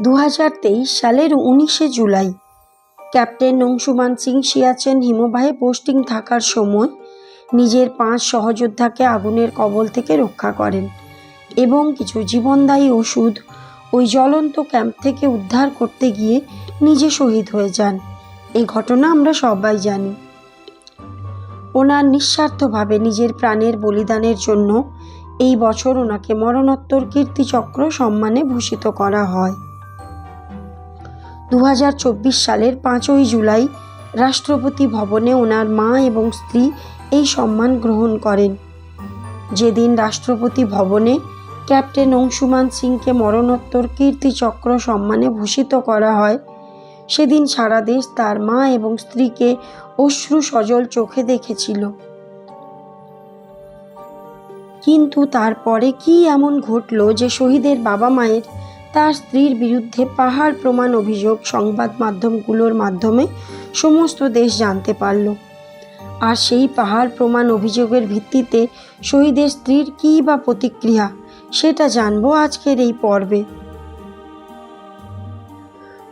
দু হাজার তেইশ সালের উনিশে জুলাই। ক্যাপ্টেন অংশুমান সিং সিয়াচেন হিমবাহে পোস্টিং থাকার সময় নিজের পাঁচ সহযোদ্ধাকে আগুনের কবল থেকে রক্ষা করেন এবং কিছু জীবনদায়ী ওষুধ ওই জ্বলন্ত ক্যাম্প থেকে উদ্ধার করতে গিয়ে নিজে শহীদ হয়ে যান। এই ঘটনা আমরা সবাই জানি। ওনার নিঃস্বার্থভাবে নিজের প্রাণের বলিদানের জন্য এই বছর ওনাকে মরণোত্তর কীর্তিচক্র সম্মানে ভূষিত করা হয়। দু হাজার চব্বিশ সালের পাঁচই জুলাই রাষ্ট্রপতি ভবনে ওনার মা এবং স্ত্রী এই সম্মান গ্রহণ করেন। যেদিন রাষ্ট্রপতি ভবনে ক্যাপ্টেন অংশুমান সিংকে মরণোত্তর কীর্তিচক্র সম্মানে ভূষিত করা হয়, সেদিন সারা দেশ তার মা এবং স্ত্রীকে অশ্রু সজল চোখে দেখেছিল। কিন্তু তারপরে কি এমন ঘটল যে শহীদের বাবা মায়ের তার স্ত্রীর বিরুদ্ধে পাহাড় প্রমাণ অভিযোগ সংবাদ মাধ্যমগুলোর মাধ্যমে সমস্ত দেশ জানতে পারল। আর সেই পাহাড় প্রমাণ অভিযোগের ভিত্তিতে শহীদের স্ত্রীর কী বা প্রতিক্রিয়া, সেটা জানব আজকের এই পর্বে।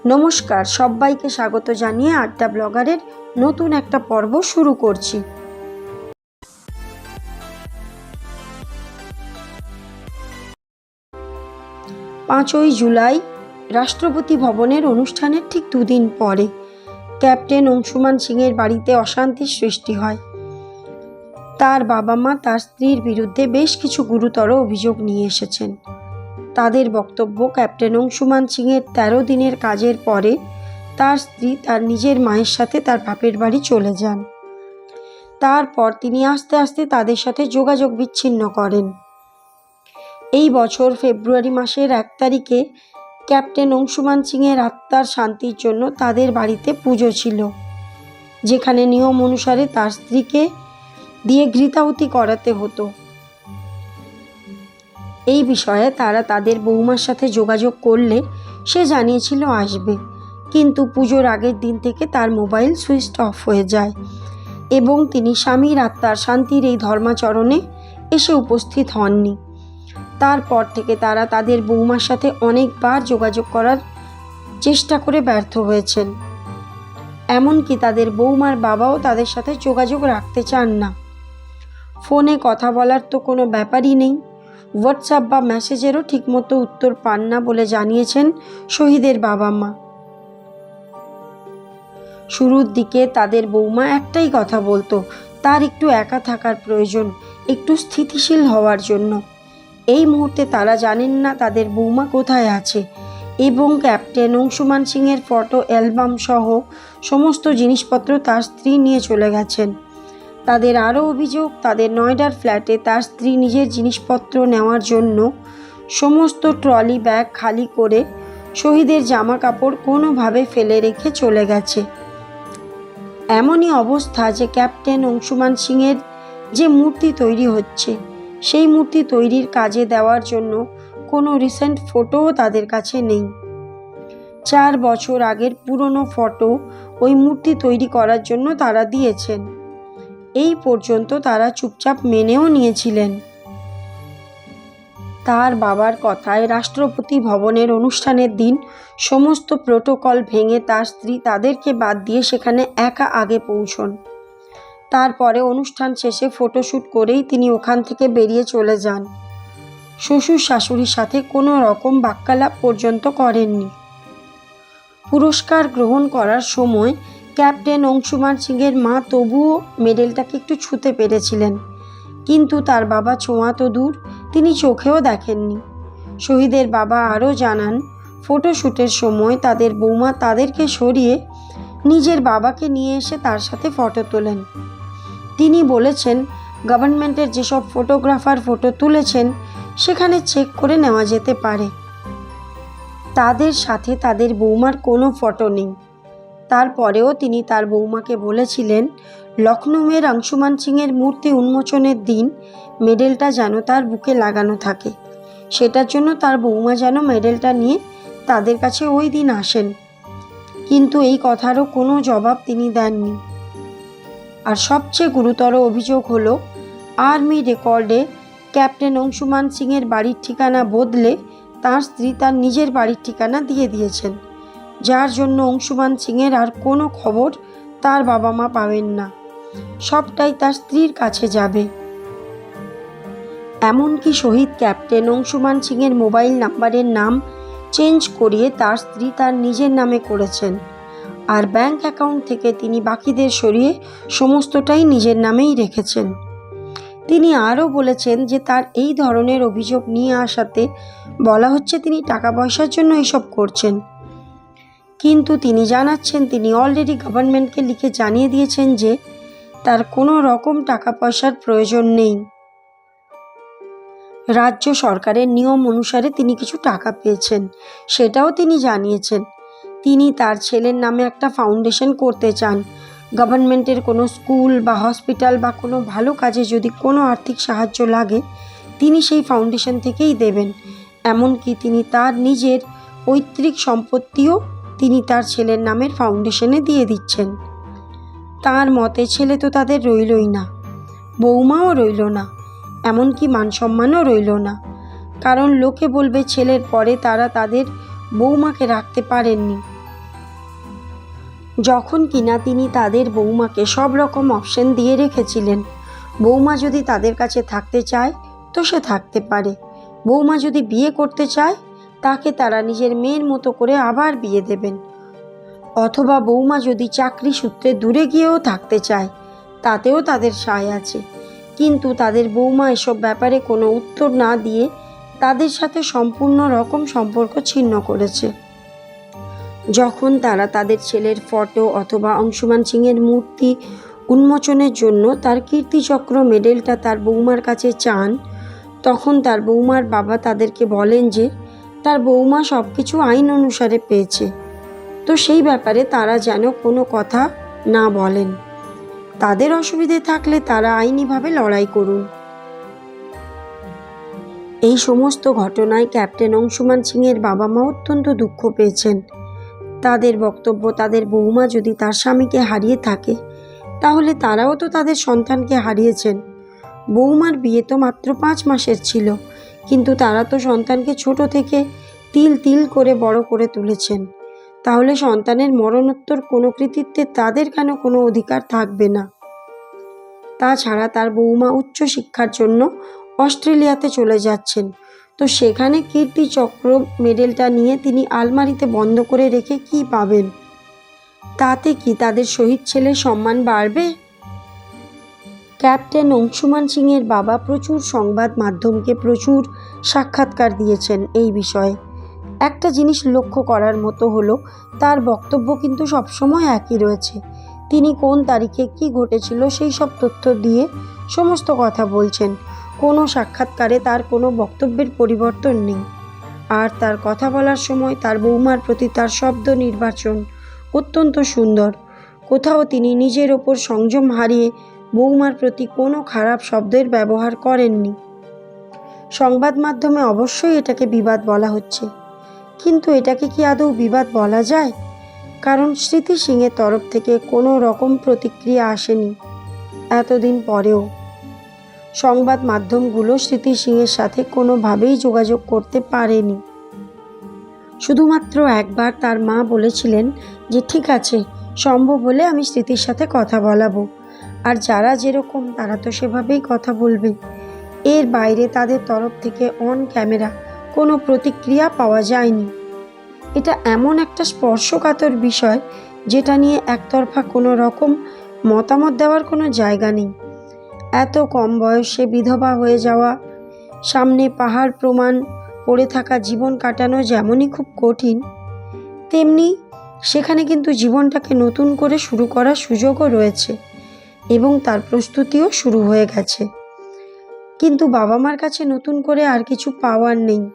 নমস্কার, সবাইকে স্বাগত জানিয়ে আড্ডা ব্লগারের নতুন একটা পর্ব শুরু করছি। পাঁচই জুলাই রাষ্ট্রপতি ভবনের অনুষ্ঠানের ঠিক দুদিন পরে ক্যাপ্টেন অংশুমান সিংয়ের বাড়িতে অশান্তির সৃষ্টি হয়। তার বাবা মা তার স্ত্রীর বিরুদ্ধে বেশ কিছু গুরুতর অভিযোগ নিয়ে এসেছেন। তাদের বক্তব্য, ক্যাপ্টেন অংশুমান সিংয়ের তেরো দিনের কাজের পরে তার স্ত্রী তার নিজের মায়ের সাথে তার বাপের বাড়ি চলে যান। তারপর তিনি আস্তে আস্তে তাদের সাথে যোগাযোগ বিচ্ছিন্ন করেন। এই বছর ফেব্রুয়ারি মাসের এক তারিখে ক্যাপ্টেন অংশুমান সিংয়ের আত্মার শান্তির জন্য তাদের বাড়িতে পুজো ছিল, যেখানে নিয়ম অনুসারে তার স্ত্রীকে দিয়ে ঘৃতাহুতি করাতে হতো। এই বিষয়ে তারা তাদের বৌমার সাথে যোগাযোগ করলে সে জানিয়েছিল আসবে, কিন্তু পুজোর আগের দিন থেকে তার মোবাইল সুইচ অফ হয়ে যায় এবং তিনি স্বামীর আত্মার শান্তির এই ধর্মাচরণে এসে উপস্থিত হননি। তারপর থেকে তারা তাদের বৌমার সাথে অনেকবার যোগাযোগ করার চেষ্টা করে ব্যর্থ হয়েছেন। এমনকি তাদের বৌমার বাবাও তাদের সাথে যোগাযোগ রাখতে চান না। ফোনে কথা বলার তো কোনো ব্যাপারই নেই। হোয়াটসঅ্যাপ বা মেসেজেরও ঠিকমতো উত্তর পান না বলে জানিয়েছেন শহীদের বাবা মা। শুরুর দিকে তাদের বৌমা একটাই কথা বলতো, তার একটু একা থাকার প্রয়োজন, একটু স্থিতিশীল হওয়ার জন্য। এই মুহূর্তে তারা জানেন না তাদের বৌমা কোথায় আছে এবং ক্যাপ্টেন অংশুমান সিংয়ের ফটো, অ্যালবাম সহ সমস্ত জিনিসপত্র তার স্ত্রী নিয়ে চলে গেছেন। তাদের আরও অভিযোগ, তাদের নয়ডার ফ্ল্যাটে তার স্ত্রী নিজের জিনিসপত্র নেওয়ার জন্য সমস্ত ট্রলি ব্যাগ খালি করে শহীদের জামা কাপড় কোনোভাবে ফেলে রেখে চলে গেছে। এমনই অবস্থা যে ক্যাপ্টেন অংশুমান সিংয়ের যে মূর্তি তৈরি হচ্ছে। সেই মূর্তি তৈরির কাজে দেওয়ার জন্য কোনো রিসেন্ট ফটোও তাদের কাছে নেই। চার বছর আগের পুরনো ফটো ওই মূর্তি তৈরি করার জন্য তারা দিয়েছেন। এই পর্যন্ত তারা চুপচাপ মেনেও নিয়েছিলেন। তার বাবার কথায় রাষ্ট্রপতি ভবনের অনুষ্ঠানের দিন সমস্ত প্রোটোকল ভেঙে তার স্ত্রী তাদেরকে বাদ দিয়ে সেখানে একা আগে পৌঁছন। তারপরে অনুষ্ঠান শেষে ফটোশ্যুট করেই তিনি ওখান থেকে বেরিয়ে চলে যান। শ্বশুর শাশুড়ির সাথে কোনো রকম বাক্যালাপ পর্যন্ত করেননি। পুরস্কার গ্রহণ করার সময় ক্যাপ্টেন অংশুমান সিংয়ের মা তবুও মেডেলটাকে একটু ছুঁতে পেরেছিলেন। কিন্তু তার বাবা ছোঁয়া তো দূর, তিনি চোখেও দেখেননি। শহীদের বাবা আরও জানান ফটোশ্যুটের সময় তাদের বৌমা তাদেরকে সরিয়ে নিজের বাবাকে নিয়ে এসে তার সাথে ফটো তোলেন। তিনি বলেছেন, গভর্নমেন্টের যেসব ফটোগ্রাফার ফটো তুলেছেন, সেখানে চেক করে নেওয়া যেতে পারে। তাদের সাথে তাদের বৌমার কোনো ফটো নেই। তারপরেও তিনি তার বৌমাকে বলেছিলেন লখনৌয়ের অংশুমান সিংয়ের মূর্তি উন্মোচনের দিন মেডেলটা যেন তার বুকে লাগানো থাকে। সেটার জন্য তার বৌমা যেন মেডেলটা নিয়ে তাদের কাছে ওই দিন আসেন। কিন্তু এই কথারও কোনো জবাব তিনি দেননি। আর সবচেয়ে গুরুতর অভিযোগ হলো, আর্মি রেকর্ডে ক্যাপ্টেন অংশুমান সিংয়ের বাড়ির ঠিকানা বদলে তার স্ত্রী তার নিজের বাড়ির ঠিকানা দিয়ে দিয়েছেন। যার জন্য অংশুমান সিংয়ের আর কোনো খবর তার বাবা মা পাবেন না। সবটাই তার স্ত্রীর কাছে যাবে। এমনকি শহীদ ক্যাপ্টেন অংশুমান সিংয়ের মোবাইল নাম্বারের নাম চেঞ্জ করিয়ে তার স্ত্রী তার নিজের নামে করেছেন। আর ব্যাংক অ্যাকাউন্ট থেকে তিনি বাকিদের সরিয়ে সমস্তটাই নিজের নামেই রেখেছেন। তিনি আরও বলেছেন যে তার এই ধরনের অভিযোগ নিয়ে আসাতে বলা হচ্ছে তিনি টাকা পয়সার জন্য এসব করছেন। কিন্তু তিনি জানাচ্ছেন, তিনি অলরেডি গভর্নমেন্টকে লিখে জানিয়ে দিয়েছেন যে তার কোনো রকম টাকা পয়সার প্রয়োজন নেই। রাজ্য সরকারের নিয়ম অনুসারে তিনি কিছু টাকা পেয়েছেন, সেটাও তিনি জানিয়েছেন। তিনি তার ছেলের নামে একটা ফাউন্ডেশন করতে চান। গভর্নমেন্টের কোনো স্কুল বা হসপিটাল বা কোনো ভালো কাজে যদি কোনো আর্থিক সাহায্য লাগে, তিনি সেই ফাউন্ডেশন থেকেই দেবেন। এমনকি তিনি তার নিজের পৈতৃক সম্পত্তিও তিনি তার ছেলের নামের ফাউন্ডেশনে দিয়ে দিচ্ছেন। তার মতে ছেলে তো তাদের রইলই না, বৌমাও রইল না, এমনকি মান সম্মানও রইল না। কারণ লোকে বলবে ছেলের পরে তারা তাদের বৌমাকে রাখতে পারেননি। যখন কিনা তিনি তাদের বৌমাকে সব রকম অপশন দিয়ে রেখেছিলেন। বৌমা যদি তাদের কাছে থাকতে চায়, তো সে থাকতে পারে। বৌমা যদি বিয়ে করতে চায়, তাকে তারা নিজের মেয়ের মতো করে আবার বিয়ে দেবেন। অথবা বৌমা যদি চাকরি সূত্রে দূরে গিয়েও থাকতে চায়, তাতেও তাদের সায় আছে। কিন্তু তাদের বৌমা এসব ব্যাপারে কোনো উত্তর না দিয়ে তাদের সাথে সম্পূর্ণ রকম সম্পর্ক ছিন্ন করেছে। যখন তারা তাদের ছেলের ফটো অথবা অংশুমান সিংয়ের মূর্তি উন্মোচনের জন্য তার কীর্তিচক্র মেডেলটা তার বৌমার কাছে চান, তখন তার বৌমার বাবা তাদেরকে বলেন যে, তার বৌমা সব কিছু আইন অনুসারে পেয়েছে। তো সেই ব্যাপারে তারা যেন কোনো কথা না বলেন। তাদের অসুবিধে থাকলে তারা আইনিভাবে লড়াই করুন। এই সমস্ত ঘটনায় ক্যাপ্টেন অংশুমান সিংয়ের বাবা মা অত্যন্ত দুঃখ পেয়েছেন। তাদের বক্তব্য, তাদের বৌমা যদি তার স্বামীকে হারিয়ে থাকে, তাহলে তারাও তো তাদের সন্তানকে হারিয়েছেন। বৌমার বিয়ে তো মাত্র পাঁচ মাসের ছিল, কিন্তু তারা তো সন্তানকে ছোট থেকে তিল তিল করে বড় করে তুলেছেন। তাহলে সন্তানের মরণোত্তর কোনো কৃতিত্বে তাদের কেন কোনো অধিকার থাকবে না? তাছাড়া তার বৌমা উচ্চ শিক্ষার জন্য অস্ট্রেলিয়াতে চলে যাচ্ছেন। তো সেখানে কীর্তি চক্র মেডেলটা নিয়ে তিনি আলমারিতে বন্ধ করে রেখে কি পাবেন? তাতে কি তাদের শহীদ ছেলের সম্মান বাড়বে? ক্যাপ্টেন অংশুমান সিংয়ের বাবা প্রচুর সংবাদ মাধ্যমকে প্রচুর সাক্ষাৎকার দিয়েছেন এই বিষয়ে। একটা জিনিস লক্ষ্য করার মতো হলো, তার বক্তব্য কিন্তু সবসময় একই রয়েছে। তিনি কোন তারিখে কি ঘটেছিল সেই সব তথ্য দিয়ে সমস্ত কথা বলছেন। কোনো সাক্ষাৎকারে তার কোনো বক্তব্যের পরিবর্তন নেই। আর তার কথা বলার সময় তার বৌমার প্রতি তার শব্দ নির্বাচন অত্যন্ত সুন্দর। কোথাও তিনি নিজের ওপর সংযম হারিয়ে বৌমার প্রতি কোনো খারাপ শব্দের ব্যবহার করেননি। সংবাদ মাধ্যমে অবশ্যই এটাকে বিবাদ বলা হচ্ছে। কিন্তু এটাকে কি আদৌ বিবাদ বলা যায়? কারণ স্মৃতি সিংয়ের তরফ থেকে কোনো রকম প্রতিক্রিয়া আসেনি। এতদিন পরেও সংবাদ মাধ্যমগুলো স্মৃতি সিংয়ের সাথে কোনোভাবেই যোগাযোগ করতে পারেনি। শুধুমাত্র একবার তার মা বলেছিলেন যে, ঠিক আছে, সম্ভব হলে আমি স্মৃতির সাথে কথা বলাবো। আর যারা যেরকম, তারা তো সেভাবেই কথা বলবে। এর বাইরে তাদের তরফ থেকে অন ক্যামেরা কোনো প্রতিক্রিয়া পাওয়া যায়নি। এটা এমন একটা স্পর্শকাতর বিষয়, যেটা নিয়ে একতরফা কোনো রকম মতামত দেওয়ার কোনো জায়গা নেই। এত কম বয়সে বিধবা হয়ে যাওয়া, সামনে পাহাড় প্রমাণ পড়ে থাকা জীবন কাটানো যেমনই খুব কঠিন, তেমনি সেখানে কিন্তু জীবনটাকে নতুন করে শুরু করার সুযোগও রয়েছে এবং তার প্রস্তুতিও শুরু হয়ে গেছে। কিন্তু বাবা মার কাছে নতুন করে আর কিছু পাওয়ার নেই।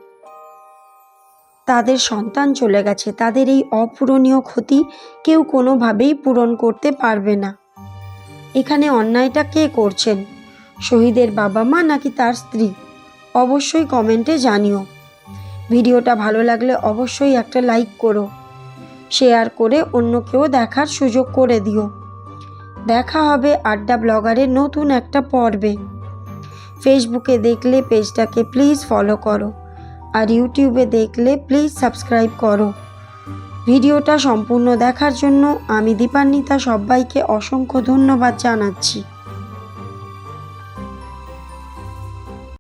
তাদের সন্তান চলে গেছে, তাদের এই অপূরণীয় ক্ষতি কেউ কোনোভাবেই পূরণ করতে পারবে না। এখানে অন্যায়টা কে করছেন? শহীদের বাবা মা নাকি তার স্ত্রী? অবশ্যই কমেন্টে জানিও। ভিডিওটা ভালো লাগলে অবশ্যই একটা লাইক করো। শেয়ার করে অন্য কেউ দেখার সুযোগ করে দিও। দেখা হবে আড্ডা ব্লগারের নতুন একটা পর্বে। ফেসবুকে দেখলে পেজটাকে প্লিজ ফলো করো। আর ইউটিউবে দেখলে প্লিজ সাবস্ক্রাইব করো। ভিডিওটা সম্পূর্ণ দেখার জন্য আমি দীপান্বিতা সবাইকে অসংখ্য ধন্যবাদ জানাচ্ছি।